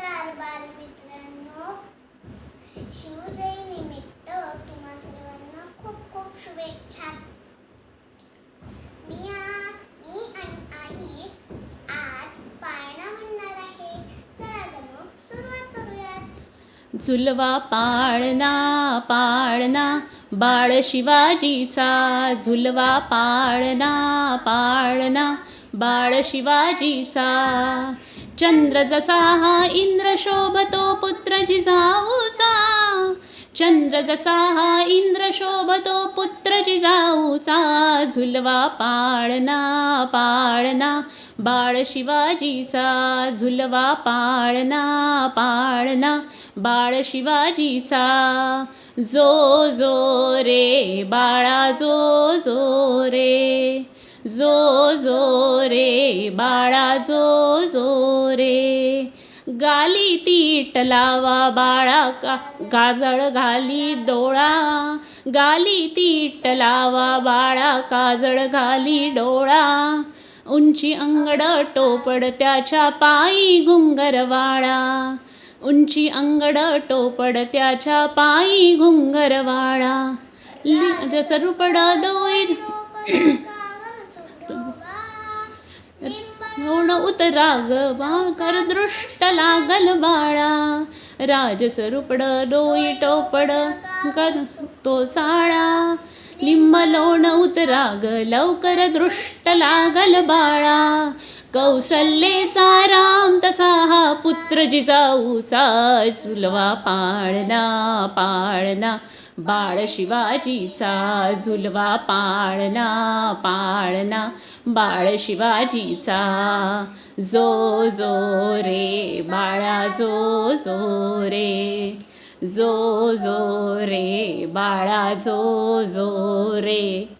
नमस्कार बालमित्रांनो. शिवजयी निमित्त तुम्हा सर्वांना खूप खूप शुभेच्छा. मी आ- मी आणि आई आज पाळणा म्हणणार आहे. चला तर मग सुरुवात करूयात. झुलवा पाळणा पाळणा बाळ शिवाजीचा. झुलवा पाळणा पाळणा बाळ शिवाजीचा. चंद्र जसा हा इंद्र शोभतो पुत्र जिजाऊचा. चंद्र जसा हा इंद्र शोभतो पुत्र जिजाऊचा. झुलवा पाळणा पाळणा बाळ शिवाजीचा. झुलवा पाळणा पाळणा बाळ शिवाजीचा. जो जो रे बाळा जो जो रे. जो जो रे बाळा जो जो रे. गाली तीट लावा बाळा का गाजळ घाली डोळा. गाली तीट लावा बाळा काजळ घाली डोळा. उंची अंगड टोपड त्याच्या पायी घुंगरवाळा उंची अंगड टोपड त्याच्या पायी घुंगरवाळा लि सरुपड डोईर होण उतरा ग दृष्ट लागल बाळा. राजस रुपड डोई टोपड कर तो चाळा लिंब लोण उतरा ग लवकर दृष्ट लागल बाळा. कौसल्ये सारा पुत्र जिजाऊचा झुलवा पाळणा पाळणा. बाळ शिवाजीचा झुलवा पाळणा पाळणा. बाळ शिवाजीचा जो जो रे बाळा जो जो रे. जो जो रे बाळा जो जो रे.